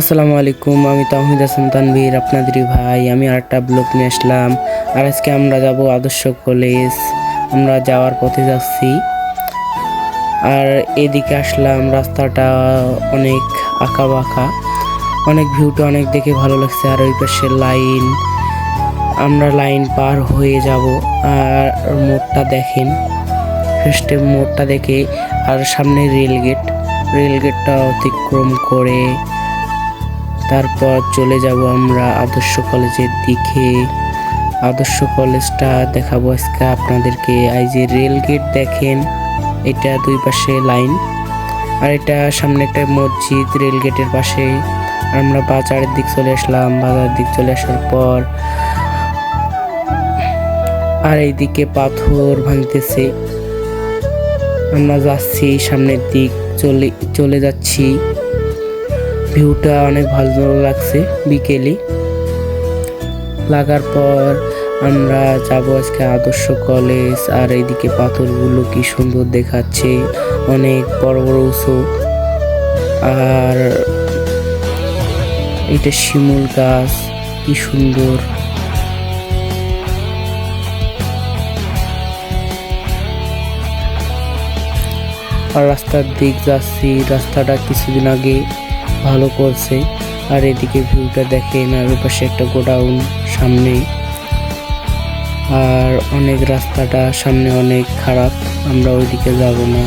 আসসালামু আলাইকুম, আমি তাহিদ হাসান তানভীর, আপনাদেরই ভাই। আমি আরেকটা ব্লগ নিয়ে আসলাম। আর আজকে আমরা যাব আদর্শ কলেজ। আমরা যাওয়ার পথে যাচ্ছি। আর এদিকে আসলাম, রাস্তাটা অনেক আঁকা বাঁকা অনেক ভিউটা অনেক দেখে ভালো লাগছে। আর ওই পাশে লাইন। আমরা লাইন পার হয়ে যাব। আর মোড়টা দেখেন। ফার্স্টে মোড়টা দেখে। আর সামনে রেল গেট। রেল গেটটা অতিক্রম করে তারপর চলে যাব আমরা আদর্শ কলেজের দিকে। আদর্শ কলেজটা দেখাবো আজকে আপনাদেরকে। এই যে রেল গেট দেখেন, এটা দুই পাশে লাইন। আর এটা সামনে একটা মসজিদ রেল গেটের পাশে। আমরা বাজারের দিক চলে আসলাম। বাজারের দিক চলে আসার পর আর এইদিকে পাথর ভাঙতেছে। আমরা যাচ্ছি সামনের দিক, চলে চলে যাচ্ছি। ভিউটা অনেক ভালো লাগছে বিকেলে। লাগার পর আমরা যাব আজকে আদর্শ কলেজ, আর এইদিকে পাথরগুলো কি সুন্দর দেখাচ্ছে, অনেক বড় বড় উঁচু। আর এটা শিমুল গাছ, কি সুন্দর। আর রাস্তার দিক যাচ্ছি, রাস্তাটা কিছুদিন আগে ভালো করছে। আর এদিকে ভিউটা দেখেন, আর পাশে একটা গোডাউন সামনে। আর অনেক রাস্তাটা সামনে অনেক খারাপ, আমরা ওইদিকে যাব না।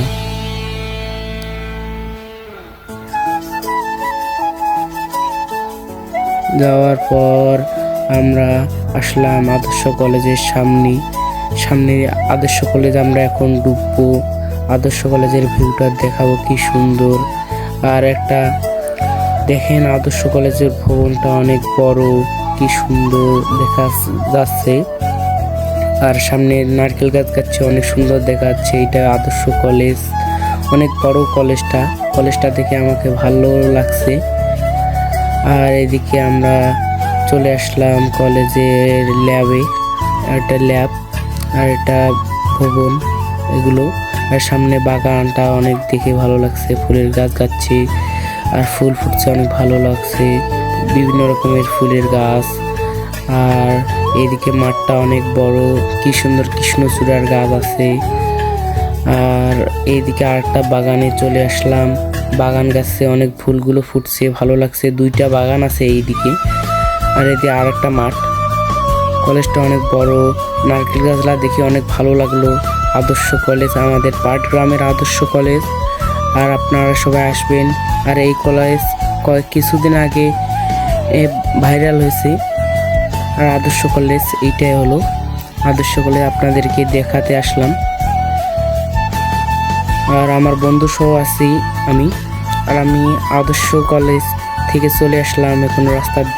যাওয়ার পর আমরা আসলাম আদর্শ কলেজের সামনে। সামনে আদর্শ কলেজ আমরা এখন ডুববো আদর্শ কলেজের ভিউটা দেখাবো কি সুন্দর। আর একটা দেখেন আদর্শ কলেজের ভবনটা অনেক বড়, কি সুন্দর দেখা যাচ্ছে। আর সামনে নারকেল গাছ গাচ্ছে অনেক সুন্দর দেখাচ্ছে এটা আদর্শ কলেজ। অনেক বড় কলেজটা কলেজটা দেখে আমাকে ভালো লাগছে। আর এদিকে আমরা চলে আসলাম কলেজের ল্যাবে একটা ল্যাব আর একটা ভবন এগুলো। আর সামনে বাগানটা অনেক দেখে ভালো লাগছে, ফুলের গাছ গাচ্ছি আর ফুল ফুটছে, অনেক ভালো লাগছে। বিভিন্ন রকমের ফুলের গাছ। আর এদিকে মাঠটা অনেক বড়। কি সুন্দর কৃষ্ণচূড়ার গাছ আছে। আর এইদিকে আরেকটা বাগানে চলে আসলাম। বাগান গাছে অনেক ফুলগুলো ফুটছে, ভালো লাগছে। দুইটা বাগান আছে এইদিকে। আর এদিকে আর একটা মাঠ। কলেজটা অনেক বড়। নারকেল গাছলা দেখে অনেক ভালো লাগল। আদর্শ কলেজ, আমাদের পাটগ্রামের আদর্শ কলেজ। আর আপনারা সবাই আসবেন। আর এই কলেজ কয়েক কিছুদিন আগে ভাইরাল হয়েছে। আর আদর্শ কলেজ এইটাই হলো। আদর্শ কলেজ আপনাদেরকে দেখাতে আসলাম। আর আমার বন্ধু সহ আছি আমি। আর আমি আদর্শ কলেজ থেকে চলে আসলাম এখন রাস্তার দিক।